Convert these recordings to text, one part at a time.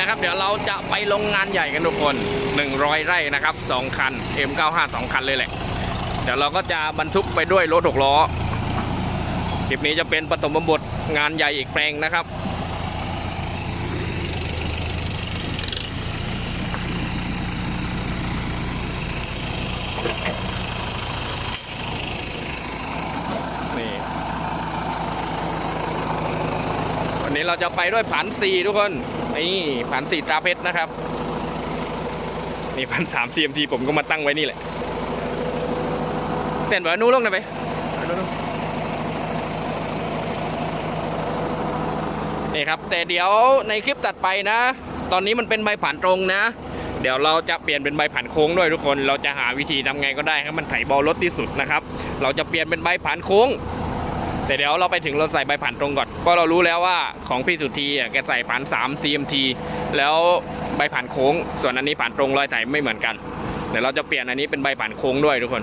นะครับ เดี๋ยวเราจะไปลงงานใหญ่กันทุกคน 100 ไร่นะครับ 2 คัน M95 2 คันเลยแหละ เดี๋ยวเราก็จะบรรทุกไปด้วยรถหกล้อ คลิปนี้จะเป็นปฐมบทงานใหญ่อีกแปลงนะครับ เราจะไปด้วยผันสี่ทุกคน นี่ผันสี่ตราเพชรนะครับ นี่พันสาม CMT ผมก็มาตั้งไว้นี่แหละเต้นแบบนู้นลงหน่อยไปนี่ครับ แต่เดี๋ยวในคลิปตัดไปนะ ตอนนี้มันเป็นใบผ่านตรงนะ เดี๋ยวเราจะเปลี่ยนเป็นใบผ่านโค้งด้วยทุกคน เราจะหาวิธีทำไงก็ได้ให้มันไถเบารถที่สุดนะครับ เราจะเปลี่ยนเป็นใบผ่านโค้ง แต่เดี๋ยวเราไปถึงเราใส่ใบผ่านตรงก่อนเพราะเรารู้แล้วว่าของพี่สุธีอะแกใส่ผ่าน 3 CMT แล้วใบผ่านโค้ง ส่วนอันนี้ผ่านตรงรอยไถไม่เหมือนกันเดี๋ยวเราจะเปลี่ยนอันนี้เป็นใบผ่านโค้งด้วยทุกคน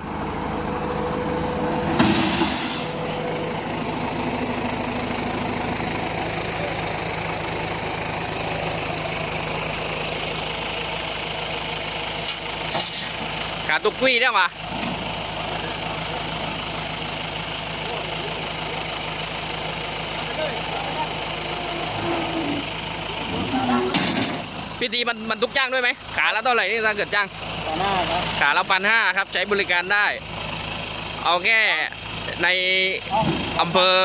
ขาตุกกี้ได้ปะ พี่ตีมันมันทุกจ้างด้วยไหม ขาละเท่าไหร่นี่ถ้าเกิดจ้าง ต่อหน้าครับขาละพันห้าครับ ใช้บริการได้ เอาแค่ในอำเภอ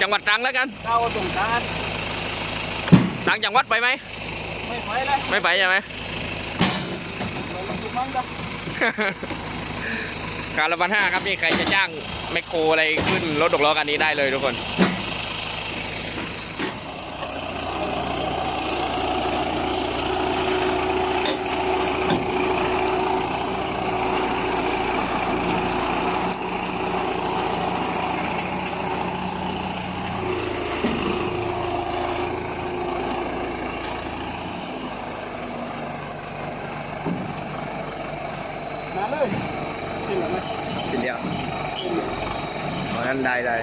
จังหวัดตรังแล้วกันเข้าสงกรารตรังจังหวัดไปไหม ไม่ไหวเลยไม่ไปใช่ไหมลงทุนมั้งครับการละพันห้าครับนี่ใครจะจ้างแมคโครอะไรขึ้นรถดกล้อกันนี้ได้เลยทุกคน เลยจริงเหรอไหมทีเดียวเพราะนั้นได้ได้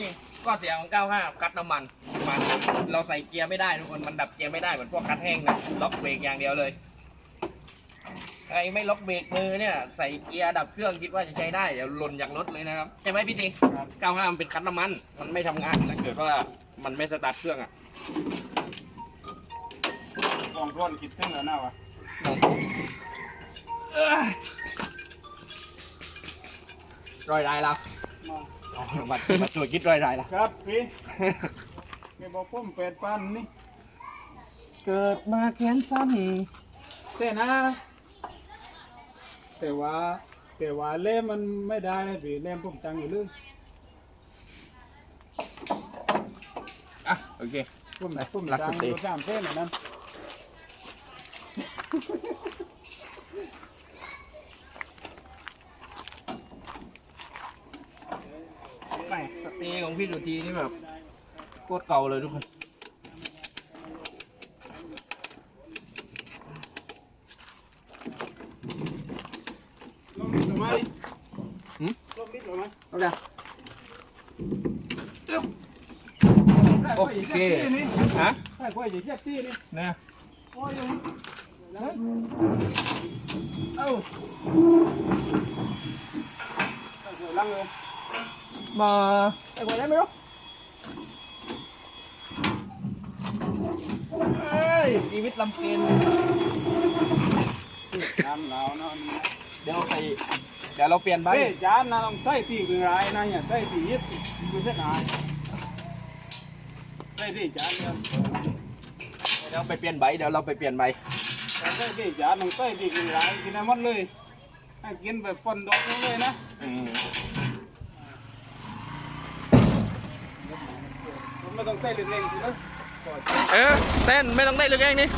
นี่ก็เสียของ 95คัดน้ำมันมัน เราใส่เกียร์ไม่ได้ทุกคน มันดับเกียร์ไม่ได้เหมือนพวกคัดแห้งนะ ล็อกเบรกอย่างเดียวเลย ใครไม่ล็อกเบรกมือเนี่ยใส่เกียร์ดับเครื่องคิดว่าจะใช้ได้เดี๋ยวหล่นจากรถเลยนะครับใช่ไหมพี่ติงครับ95มันเป็นคัดน้ำมัน มันไม่ทำงานถ้าเกิดว่ามันไม่สตาร์ทเครื่องอะกองร้อนคิดถึงแล้วนะวะรอยรายแล้วมาอ๋อมามาตรวจคิดรอยรายแล้วครับพี่แกบอกผมเป็ดปันนี่เกิดมาแขนสั้นแต่นะ แต่ว่า แต่ว่าเล่มมันไม่ได้นะพี่เล่มผมตังอยู่เลยอะโอเค ผมผมรักสตังติอยู่สามเส้นนะนั้นไม่สเตย์ของพี่สุธีนี่แบบโคตรเก่าเลยทุกคน ลงนิหืม่หืมลงนิดหรอไม่เอาเลยโอเคฮะใช่พ่ออย่าเทียบที่นี่นะโอ้ยเอ้าใส่หัวลังเลยมาใส่หัวได้ไหมลูกเอ้ยชีวิตลำเกินน้ำหนาวนอน ดี๋ยวไปเดี๋ยวเราเปลี่ยนใบเฮ้ยจานนะต้องใส่ตีกึ่งไรนะเนี่ยใส่ตียิบไม่ใช่นายใส่ตีจานเนี่ยเดี๋ยวไปเปลี่ยนใบเดี๋ยวเราไปเปลี่ยนใบใส่ตีจานต้องใส่ตีกึ่งไรกินได้หมดเลยให้กินแบบปนดอกเลยนะอืมผมไม่ต้องใส่เล็กๆนะเออเต้นไม่ต้องได้เลยแกงนี่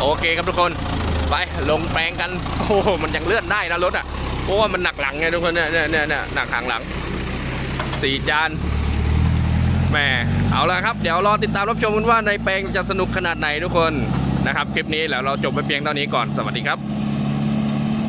โอเคครับทุกคน ไปลงแปลงกัน โอ้โหมันยังเลื่อนได้นะรถอะเพราะว่ามันหนักหลังไงทุกคนเนี่ยเนี่ยเนี่ยหนักหางหลังสี่จานแหม่เอาละครับ เดี๋ยวรอติดตามรับชมกันว่าในแปลงจะสนุกขนาดไหนทุกคนนะครับ คลิปนี้แล้วเราจบไปเพียงเท่านี้ก่อนสวัสดีครับ